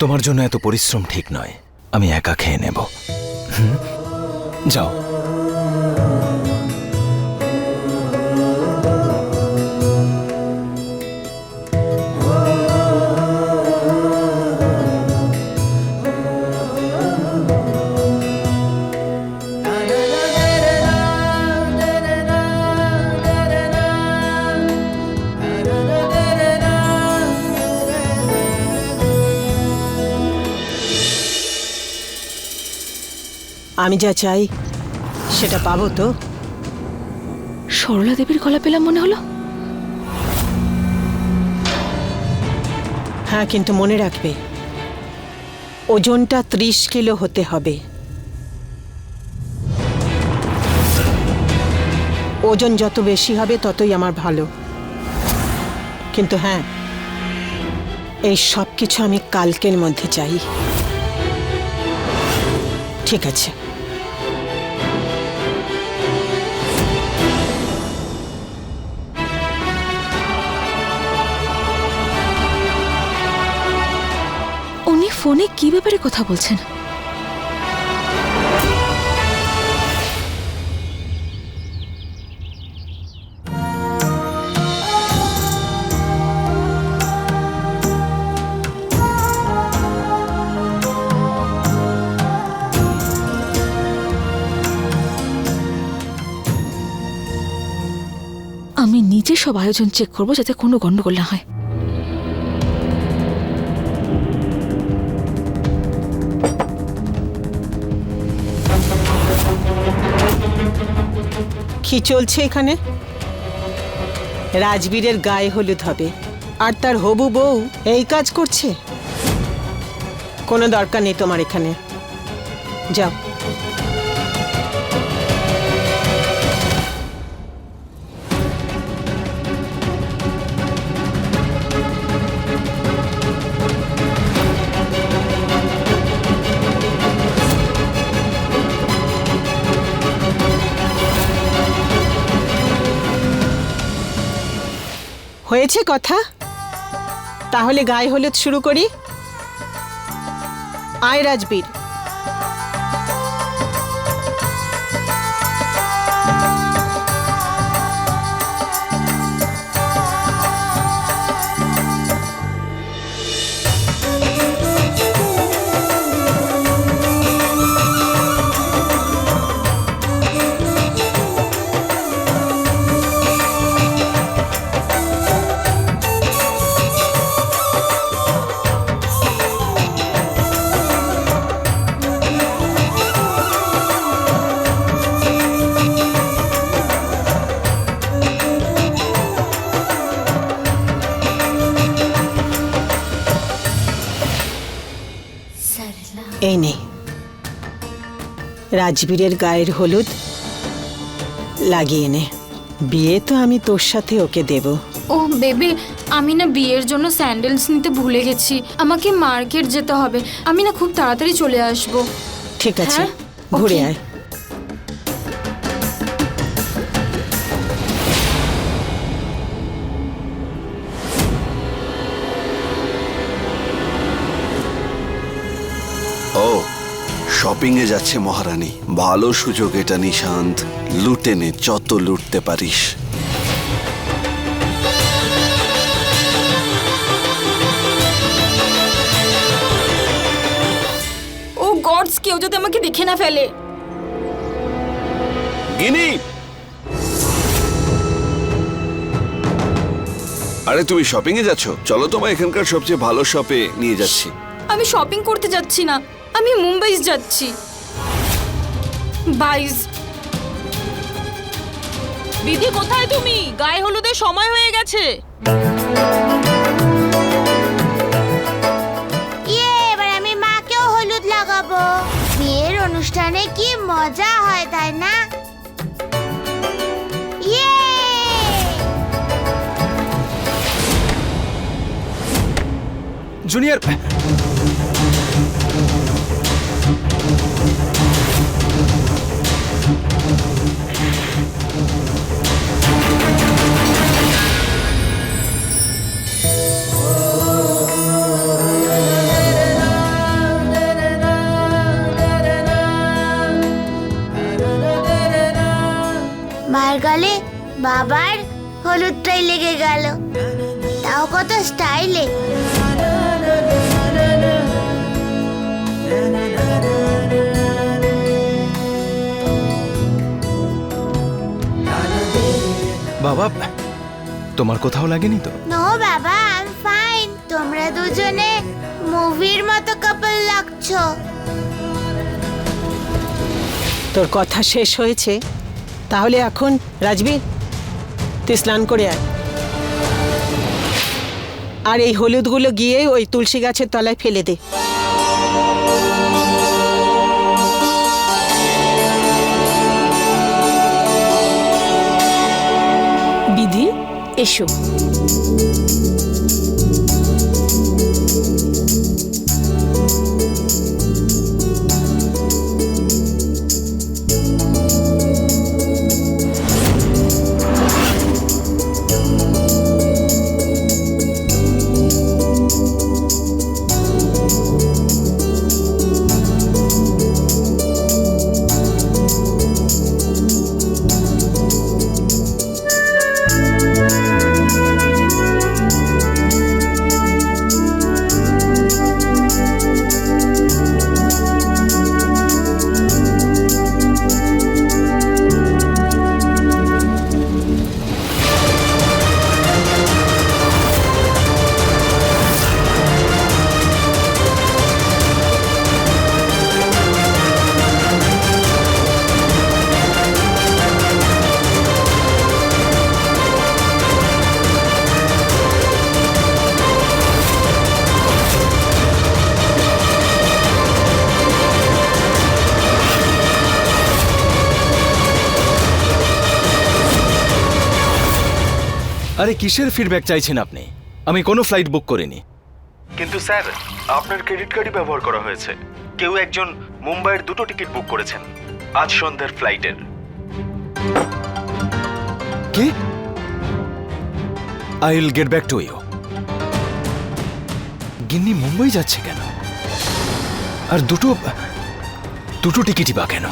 তোমার জন্য এত পরিশ্রম ঠিক নয়। আমি একা খেয়ে নেব। যাও। আমি যা চাই সেটা পাবো তো। সরলা দেবীর গলা পেলাম মনে হলো? হ্যাঁ কিন্তু মনে রাখবে ওজনটা ত্রিশ কিলো হতে হবে। ওজন যত বেশি হবে ততই আমার ভালো। কিন্তু হ্যাঁ এই সব কিছু আমি কালকের মধ্যে চাই। ঠিক আছে। ফোনে কি ব্যাপারে কথা বলছেন? আমি নিজে সব আয়োজন চেক করব যাতে কোনো গণ্ডগোল না হয়। কি চলছে এখানে? রাজবীরের গায়ে হলুদ হবে, আর তার হবু বউ এই কাজ করছে? কোনো দরকার নেই তোমার এখানে। যাও। হয়েছে কথা? তাহলে গায়ে হলুদ শুরু করি। আয় রাজবীর। রাজবীরের গায়ের হলুদ। লাগিয়ে নে। বিয়ে তো আমি তোর সাথে ওকে দেব। ও বেবি আমি না বিয়ের জন্য স্যান্ডেলস নিতে ভুলে গেছি। আমাকে মার্কেট যেতে হবে। আমি না খুব তাড়াতাড়ি চলে আসব। ঠিক আছে। হ্যাঁ, ঘুরে। আয়। শপিং এ যাচ্ছে মহারানী। ভালো সুযোগ এটা নিশান্ত। লুটে নে যত লুটতে পারিস। ও গডস কেউ যাতে আমাকে দেখে না ফেলে। গিনি! আরে তুমি শপিং এ যাচ্ছ? চলো তোমায় এখানকার সবচেয়ে ভালো শপে নিয়ে যাচ্ছি। আমি শপিং করতে যাচ্ছি না। আমি মুম্বাই যাচ্ছি। বাইস দিদি কোথায় তুমি? গায়ে হলুদের সময় হয়ে গেছে। ইয়ে এবার আমি মাকেও হলুদ লাগাবো। বিয়ের অনুষ্ঠানে কি মজা হয় তাই না? ইয়ে! জুনিয়র গালে বাবার হলুদটাই লেগে গেল। তাও কত স্টাইলে। বাবা তোমার কোথাও লাগেনি তো? নো বাবা আই এম ফাইন তোমরা দুজনে মুভির মতো কাপল লাগছো। তোর কথা শেষ হয়েছে। তাহলে এখন রাজবীর, তুই স্নান করে আয়। আর এই হলুদগুলো গিয়ে ওই তুলসী গাছের তলায় ফেলে দে। বিধি, এসো। আরে কিসের ফিডব্যাক চাইছেন আপনি? আমি কোনো ফ্লাইট বুক করিনি। কিন্তু স্যার আপনার ক্রেডিট কার্ডই ব্যবহার করা হয়েছে। কেউ একজন মুম্বাইয়ের দুটো টিকিট বুক করেছেন। আজ সন্ধ্যার ফ্লাইটের কি? I will get back to you গিন্নি মুম্বাই যাচ্ছে কেন? আর দুটো দুটো টিকিটই বা কেন?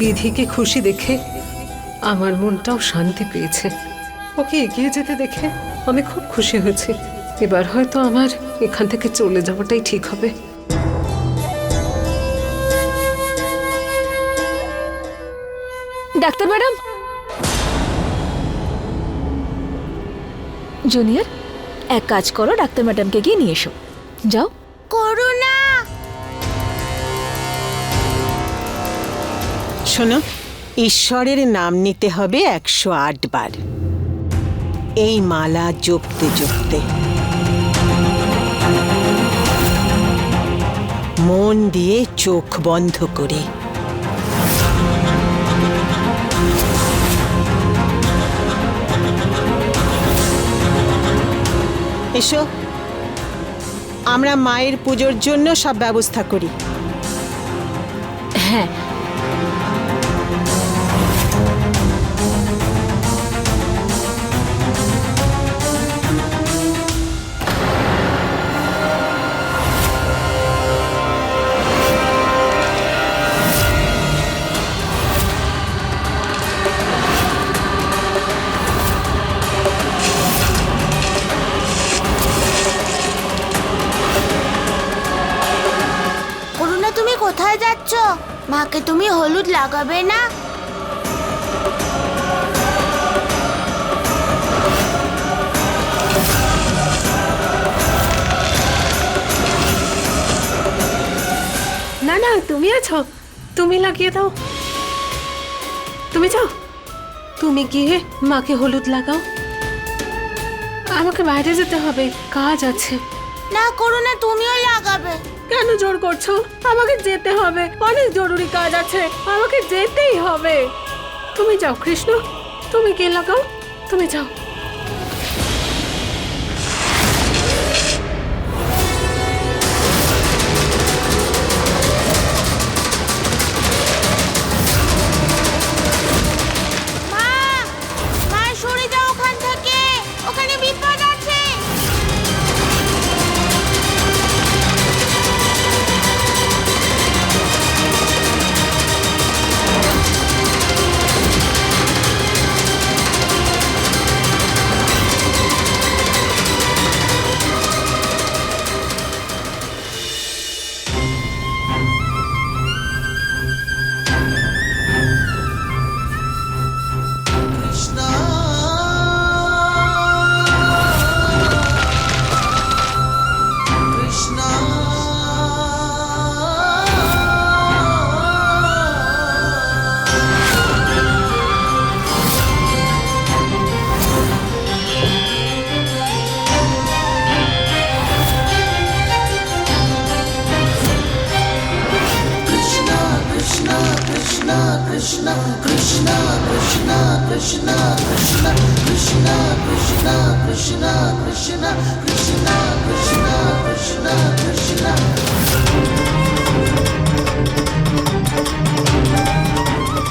বিধিকে খুশি দেখে আমার মনটাও শান্তি পেয়েছে। ওকে এগিয়ে যেতে দেখে আমি খুব খুশি হয়েছি। এবার হয়তো আমার এখান থেকে চলে যাওয়াটাই ঠিক হবে। Doctor madam? জুনিয়র এক কাজ করো ডাক্তার ম্যাডামকে গিয়ে নিয়ে এসো। যাও। করুণা! শোনো, ঈশ্বরের নাম নিতে হবে একশো আট বার। এই মালা জপতে জপতে। মন দিয়ে চোখ বন্ধ করে। এসো, আমরা মায়ের পুজোর জন্য সব ব্যবস্থা করি। হ্যাঁ লাগাবে না। না না তুমি আছো। তুমি লাগিয়ে দাও। তুমি যাও। তুমি গিয়ে মাকে হলুদ লাগাও। আমাকে বাইরে যেতে হবে। কাজ আছে। না করুণা তুমিও লাগাবে। কেন জোর করছ? আমাকে যেতে হবে। অনেক জরুরি কাজ আছে। আমাকে যেতেই হবে। তুমি যাও, কৃষ্ণ। তুমি কে লাগাও তুমি যাও।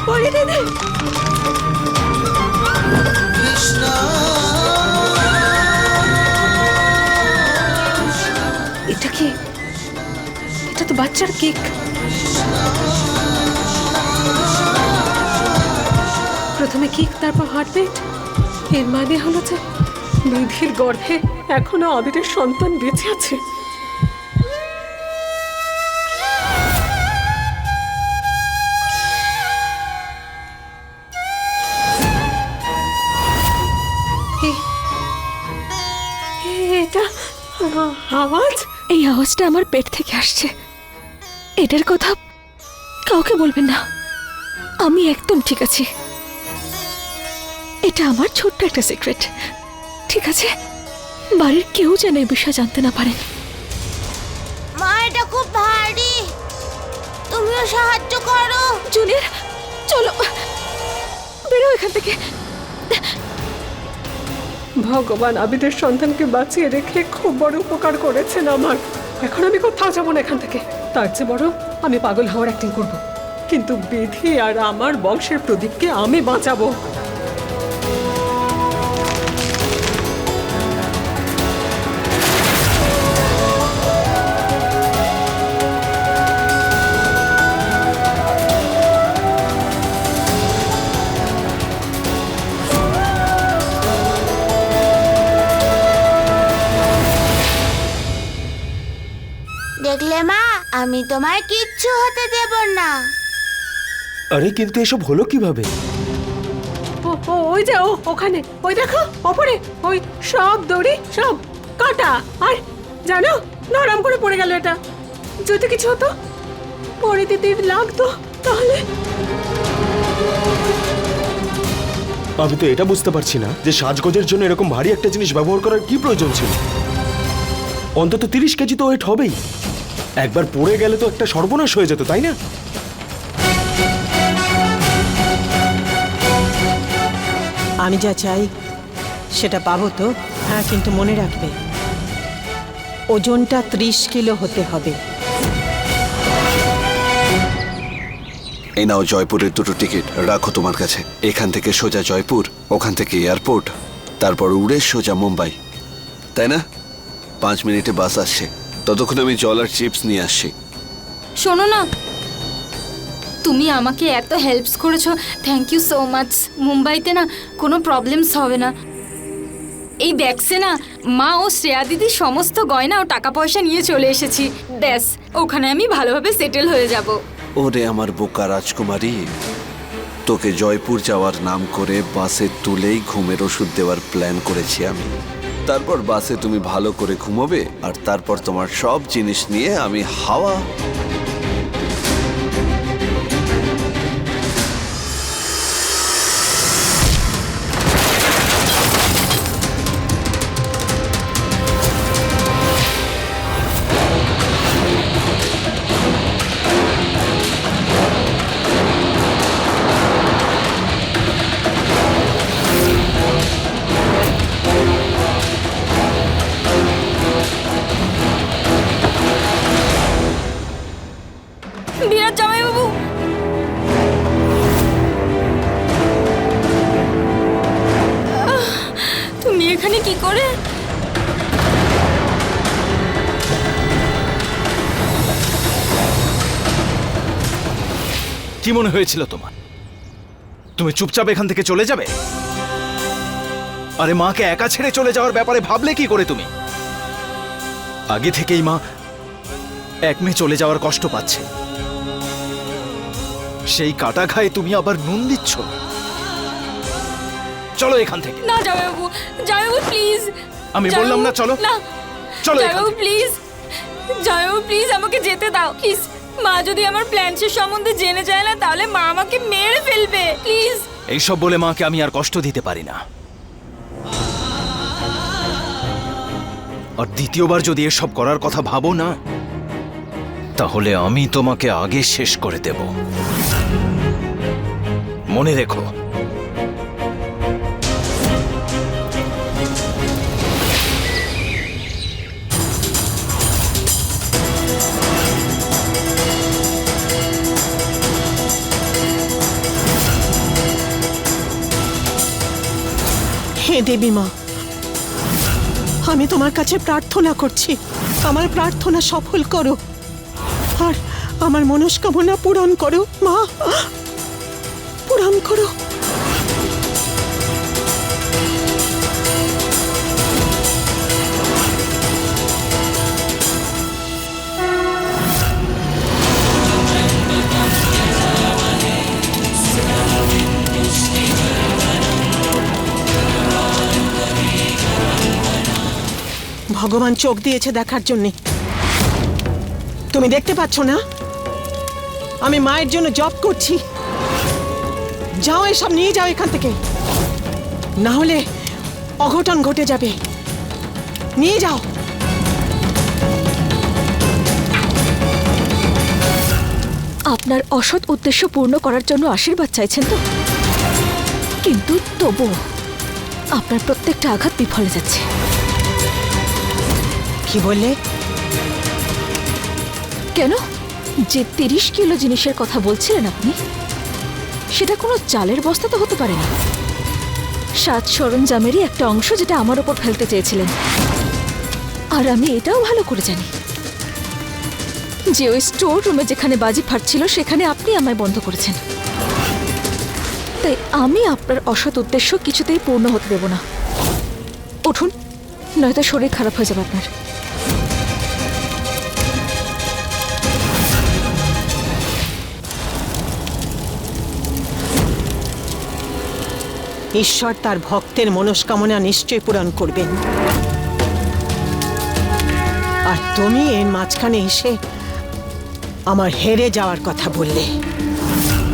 পরে দিদি এটা কি এটা তো বাচ্চার কেক প্রথমে কেক তারপর হার্টবিট এর মানে হলো যে নিধির গর্ভে এখনও আবিরের সন্তান বেঁচে আছে। আওয়াজ? এই আওয়াজটা আমার পেট থেকে আসছে। এটার কথা কাউকে বলবেন না। আমি একদম ঠিক আছি। এটা আমার ছোট্ট একটা সিক্রেট ঠিক আছে? বাড়ির কেউ যেন এই বিষয়ে জানতে না পারেন মা এটা খুব ভারী। তুমিও সাহায্য করো। জুনিয়র চলো। বেরো এখান থেকে। ভগবান আবিদের সন্তানকে বাঁচিয়ে রেখে খুব বড় উপকার করেছেন আমার। এখন আমি কোথাও যাব না এখান থেকে। তার চেয়ে বড় আমি পাগল হওয়ার অ্যাক্টিং করব। কিন্তু বিধি আর আমার বংশের প্রদীপকে আমি বাঁচাবো। আমি তোমার কিচ্ছু হতে দেব না। আরে কিন্তু এসব হলো কীভাবে? ও ও, ওই যে ও ওখানে ওই দেখো ওপরে ওই সব দড়ি সব কাটা। আর জানো নরম করে পড়ে গেল এটা। যদি কিছু হতো পরে দিদির লাগতো তাহলে। আমি তো এটা বুঝতে পারছি না যে সাজগোজের জন্য এরকম ভারী একটা জিনিস ব্যবহার করার কি প্রয়োজন ছিল। অন্তত তিরিশ কেজি তো ওয়েট হবেই। একবার পড়ে গেলে তো একটা সর্বনাশ হয়ে যেত তাই না? আমি যা চাই সেটা পাবো তো? হ্যাঁ কিন্তু মনে রাখবে ওজনটা ত্রিশ কিলো হতে হবে। এই নাও জয়পুরের দুটো টিকিট রাখো তোমার কাছে। এখান থেকে সোজা জয়পুর ওখান থেকে এয়ারপোর্ট তারপর উড়ে সোজা মুম্বাই। তাই না? পাঁচ মিনিটে বাস আসছে। ততক্ষণ আমি জল আর চিপস নিয়ে আসি। শোনো না। তুমি আমাকে এত হেল্পস করেছ। থ্যাংক ইউ সো মাচ মুম্বাইতে না কোনো প্রবলেমস হবে না। এই ব্যাগসে না মা ও শ্রেয়া দিদি সমস্ত গয়না ও টাকা পয়সা নিয়ে চলে এসেছি। ব্যাস ওখানে আমি ভালোভাবে সেটেল হয়ে যাব। ওরে আমার বোকা রাজকুমারী তোকে জয়পুর যাওয়ার নাম করে বাসে তুলেই ঘুমের ওষুধ দেওয়ার প্ল্যান করেছি আমি। তারপর বাসে তুমি ভালো করে ঘুমোবে আর তারপর তোমার সব জিনিস নিয়ে আমি হাওয়া এখানে কি করে? কি মনে হয়েছিল তোমার? তুমি চুপচাপ এখান থেকে চলে যাবে? আরে মাকে একা ছেড়ে চলে যাওয়ার ব্যাপারে ভাবলে কি করে তুমি? আগে থেকেই মা এক মেয়ে চলে যাওয়ার কষ্ট পাচ্ছে। সেই কাটা খায় তুমি আবার নুন দিচ্ছ চলো এখান থেকে। না জামাইবাবু জামাইবাবু প্লিজ আমি বললাম না, চলো। না চলো এখান জামাইবাবু প্লিজ প্লিজ জামাইবাবু প্লিজ আমাকে যেতে দাও প্লিজ মা যদি আমার প্ল্যান্সের সম্বন্ধে জেনে যায় না তাহলে মা আমাকে মেরে ফেলবে প্লিজ এইসব বলে মাকে আমি আর কষ্ট দিতে পারি না। আর দ্বিতীয়বার যদি এসব করার কথা ভাবো না তাহলে আমি তোমাকে আগে শেষ করে দেব। মনে রেখো হে দেবী মা। আমি তোমার কাছে প্রার্থনা করছি। আমার প্রার্থনা সফল করো। আর আমার মনস্কামনা পূরণ করো, মা। পূরণ করো। ভগবান চোখ দিয়েছে দেখার জন্যে। তুমি দেখতে পাচ্ছ না? আমি মায়ের জন্য জব করছি। যাও এসব নিয়ে যাও এখান থেকে। না হলে অঘটন ঘটে যাবে। নিয়ে যাও। আপনার অসৎ উদ্দেশ্য পূর্ণ করার জন্য আশীর্বাদ চাইছেন তো? কিন্তু তবু আপনার প্রত্যেকটা আঘাত বিফলে যাচ্ছে। কি বললে? কেন? যে তিরিশ কিলো জিনিসের কথা বলছিলেন আপনি, সেটা কোনো চালের বস্তা তো হতে পারে না। সাত সরঞ্জামেরই একটা অংশ যেটা আমার ওপর ফেলতে চেয়েছিলেন। আর আমি এটাও ভালো করে জানি। যে ওই স্টোর রুমে যেখানে বাজি ফাটছিল, সেখানে আপনি আমায় বন্ধ করেছেন। তাই আমি আপনার অসৎ উদ্দেশ্য কিছুতেই পূর্ণ হতে দেব না। উঠুন, নয়তো শরীর খারাপ হয়ে যাবে আপনার। ঈশ্বর তার ভক্তের মনস্কামনা নিশ্চয় পূরণ করবেন। আর তুমি এর মাঝখানে এসে আমার হেরে যাওয়ার কথা বললে।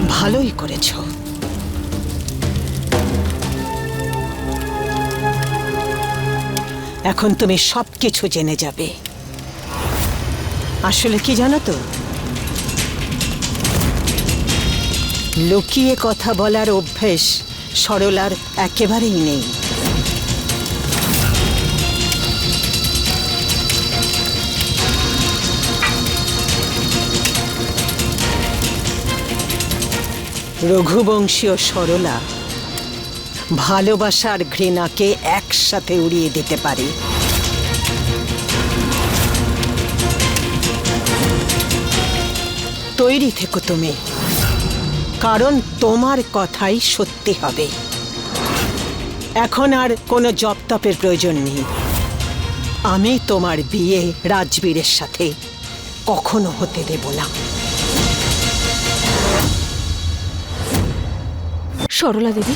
ভালোই করেছ। এখন তুমি সব কিছু জেনে যাবে। আসলে কি জানো তো? লুকিয়ে কথা বলার অভ্যেস সরলার একেবারেই নেই। রঘুবংশীয় সরলা ভালোবাসার ঘৃণাকে একসাথে উড়িয়ে দিতে পারে। তৈরি থেকো তুমি। কারণ তোমার কথাই সত্যি হবে। এখন আর কোনো জপতপের প্রয়োজন নেই। আমি তোমার বিয়ে রাজবীরের সাথে কখনো হতে দেব না। সরলা দেবী,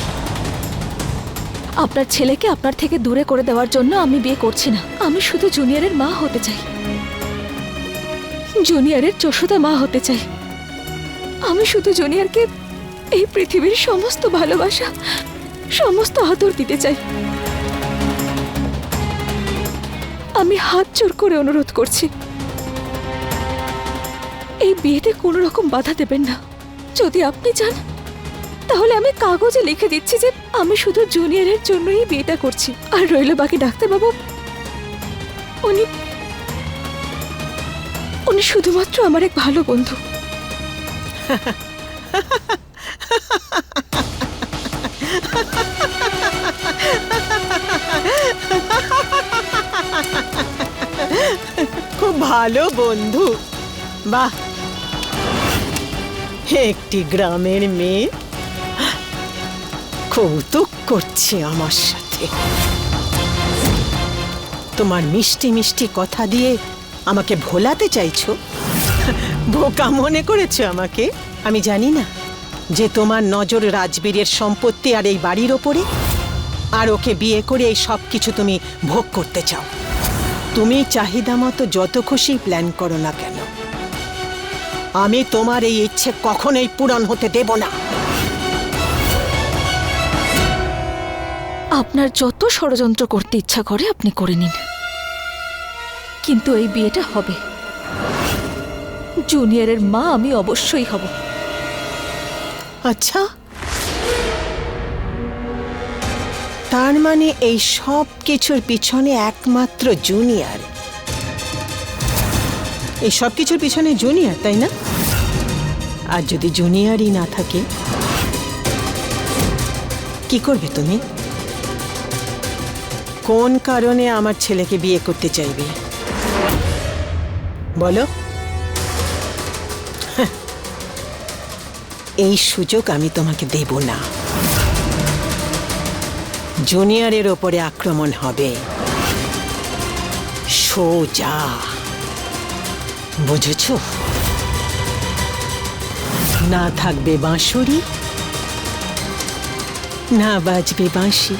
আপনার ছেলেকে আপনার থেকে দূরে করে দেওয়ার জন্য আমি বিয়ে করছি না। আমি শুধু জুনিয়রের মা হতে চাই। জুনিয়রের যশোদা মা হতে চাই। আমি শুধু জুনিয়রকে এই পৃথিবীর সমস্ত ভালোবাসা, সমস্ত আদর দিতে চাই। আমি হাত জোর করে অনুরোধ করছি, এই বিয়েতে কোনো রকম বাধা দেবেন না। যদি আপনি চান, তাহলে আমি কাগজে লিখে দিচ্ছি যে আমি শুধু জুনিয়রের জন্যই বিয়েটা করছি। আর রইল বাকি ডাক্তারবাবু, উনি উনি শুধুমাত্র আমার এক ভালো বন্ধু। খুব ভালো বন্ধু। বাহ। একটি গ্রামের মেয়ে। কৌতুক করছে আমার সাথে। তোমার মিষ্টি মিষ্টি কথা দিয়ে আমাকে ভোলাতে চাইছো? বোকা মনে করেছ আমাকে? আমি জানি না যে তোমার নজর রাজবীরের সম্পত্তি আর এই বাড়ির ওপরে, আর ওকে বিয়ে করে এই সব কিছু তুমি ভোগ করতে চাও। তুমি চাহিদা মতো যত খুশি প্ল্যান করো না কেন। আমি তোমার এই ইচ্ছে কখনোই পূরণ হতে দেব না। আপনার যত ষড়যন্ত্র করতে ইচ্ছা করে আপনি করে নিন। কিন্তু এই বিয়েটা হবে। জুনিয়রের মা আমি অবশ্যই হব। আচ্ছা। তার মানে এই সব কিছুর পিছনে একমাত্র জুনিয়র। এই সব কিছুর পিছনে জুনিয়র, তাই না? আর যদি জুনিয়রই না থাকে, কি করবে তুমি? কোন কারণে আমার ছেলেকে বিয়ে করতে চাইবে? বলো। এই সুযোগ আমি তোমাকে দেব না। জুনিয়রের ওপরে আক্রমণ হবে। সোজা। বুঝেছ? না থাকবে বাঁশুরি, না বাজবে বাঁশি।